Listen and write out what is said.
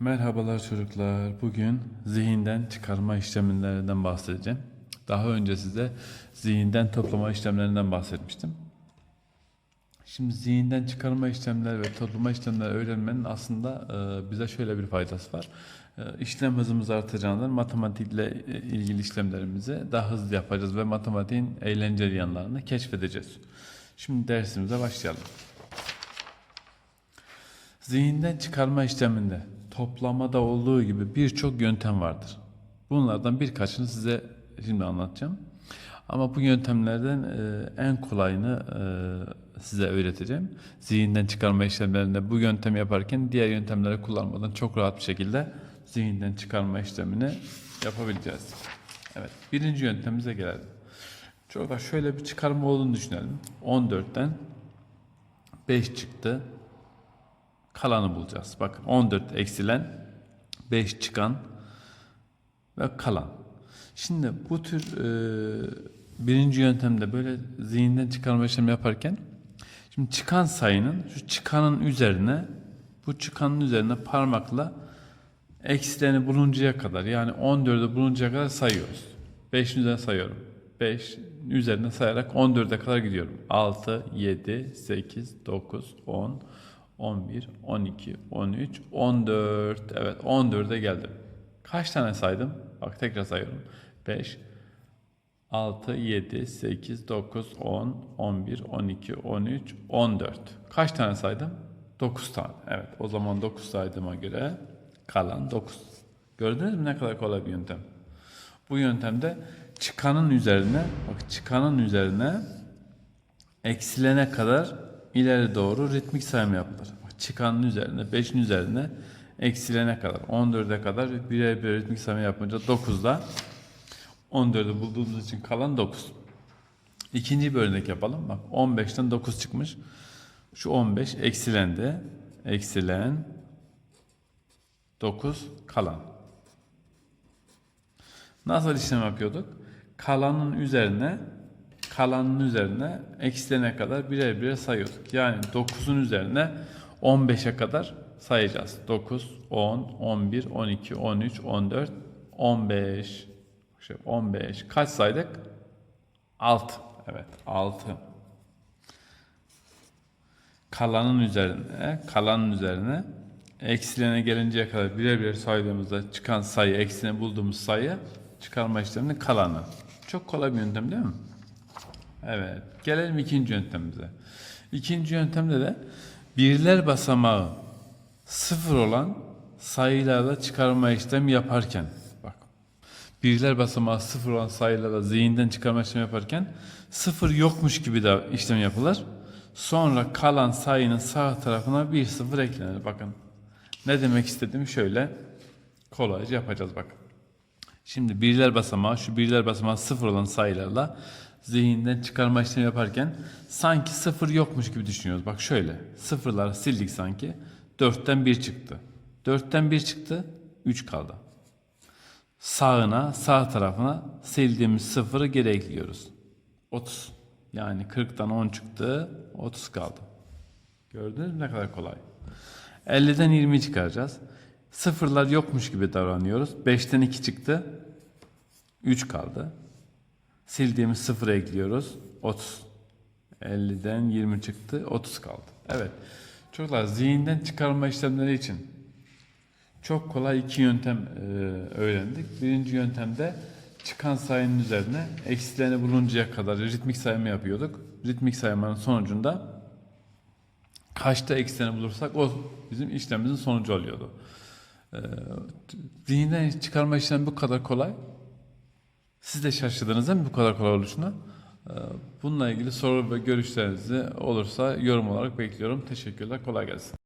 Merhabalar çocuklar. Bugün zihinden çıkarma işlemlerinden bahsedeceğim. Daha önce size zihinden toplama işlemlerinden bahsetmiştim. Şimdi zihinden çıkarma işlemleri ve toplama işlemleri öğrenmenin aslında e, bize şöyle bir faydası var. E, işlem hızımız artacağından matematikle e, ilgili işlemlerimizi daha hızlı yapacağız ve matematiğin eğlenceli yanlarını keşfedeceğiz. Şimdi dersimize başlayalım. Zihinden çıkarma işleminde toplamada olduğu gibi birçok yöntem vardır. Bunlardan birkaçını size şimdi anlatacağım. Ama bu yöntemlerden e, en kolayını e, size öğreteceğim. Zihinden çıkarma işlemlerinde bu yöntemi yaparken diğer yöntemleri kullanmadan çok rahat bir şekilde zihinden çıkarma işlemini yapabileceğiz. Evet, birinci yöntemimize gelelim. Çocuklar şöyle bir çıkarma olduğunu düşünelim. 14'ten 5 çıktı kalanı bulacağız. Bakın 14 eksilen 5 çıkan ve kalan. Şimdi bu tür e, birinci yöntemde böyle zihinden çıkarma işlemi yaparken şimdi çıkan sayının şu çıkanın üzerine bu çıkanın üzerine parmakla eksilerini buluncaya kadar yani 14'ü buluncaya kadar sayıyoruz. 5'in üzerine sayıyorum. 5 üzerine sayarak 14'e kadar gidiyorum. 6, 7, 8, 9, 10, 11, 12, 13, 14. Evet 14'e geldim. Kaç tane saydım? Bak tekrar sayıyorum. 5, 6, 7, 8, 9, 10, 11, 12, 13, 14. Kaç tane saydım? 9 tane. Evet o zaman 9 saydığıma göre kalan 9. Gördünüz mü ne kadar kolay bir yöntem. Bu yöntemde çıkanın üzerine bak çıkanın üzerine eksilene kadar ileri doğru ritmik sayma yapılır. Çıkanın üzerine 5'in üzerine eksilene kadar 14'e kadar birer birer ritmik sayma yapınca 9'da 14'ü bulduğumuz için kalan 9. İkinci bir örnek yapalım. Bak 15'ten 9 çıkmış. Şu 15 eksilendi. Eksilen 9 kalan. Nasıl işlem yapıyorduk? Kalanın üzerine kalanın üzerine eksilene kadar birer birer sayıyorduk. Yani 9'un üzerine 15'e kadar sayacağız. 9, 10, 11, 12, 13, 14, 15. Şey, 15. Kaç saydık? 6. Evet, 6. Kalanın üzerine, kalanın üzerine eksilene gelinceye kadar birer birer saydığımızda çıkan sayı, eksine bulduğumuz sayı çıkarma işleminin kalanı. Çok kolay bir yöntem değil mi? Evet. Gelelim ikinci yöntemimize. İkinci yöntemde de birler basamağı sıfır olan sayılarla çıkarma işlemi yaparken bak birler basamağı sıfır olan sayılarla zihinden çıkarma işlemi yaparken sıfır yokmuş gibi de işlem yapılır. Sonra kalan sayının sağ tarafına bir sıfır eklenir. Bakın ne demek istediğimi şöyle kolayca yapacağız bakın. Şimdi birler basamağı, şu birler basamağı sıfır olan sayılarla zihinden çıkarma işlemi yaparken sanki sıfır yokmuş gibi düşünüyoruz. Bak şöyle, sıfırları sildik sanki. Dörtten bir çıktı. Dörtten bir çıktı, üç kaldı. Sağına, sağ tarafına sildiğimiz sıfırı geri ekliyoruz. 30. Yani 40'tan 10 çıktı, 30 kaldı. Gördünüz mü ne kadar kolay. 50'den 20 çıkaracağız. Sıfırlar yokmuş gibi davranıyoruz. 5'ten 2 çıktı. 3 kaldı. Sildiğimiz sıfır ekliyoruz. 30. 50'den 20 çıktı. 30 kaldı. Evet. Çocuklar zihinden çıkarma işlemleri için çok kolay iki yöntem e, öğrendik. Birinci yöntemde çıkan sayının üzerine eksilerini buluncaya kadar ritmik sayma yapıyorduk. Ritmik saymanın sonucunda kaçta eksilerini bulursak o bizim işlemimizin sonucu oluyordu. E, zihinden çıkarma işlemi bu kadar kolay. Siz de şaşırdınız değil mi bu kadar kolay oluşuna? Ee, Bununla ilgili soru ve görüşlerinizi olursa yorum olarak bekliyorum. Teşekkürler. Kolay gelsin.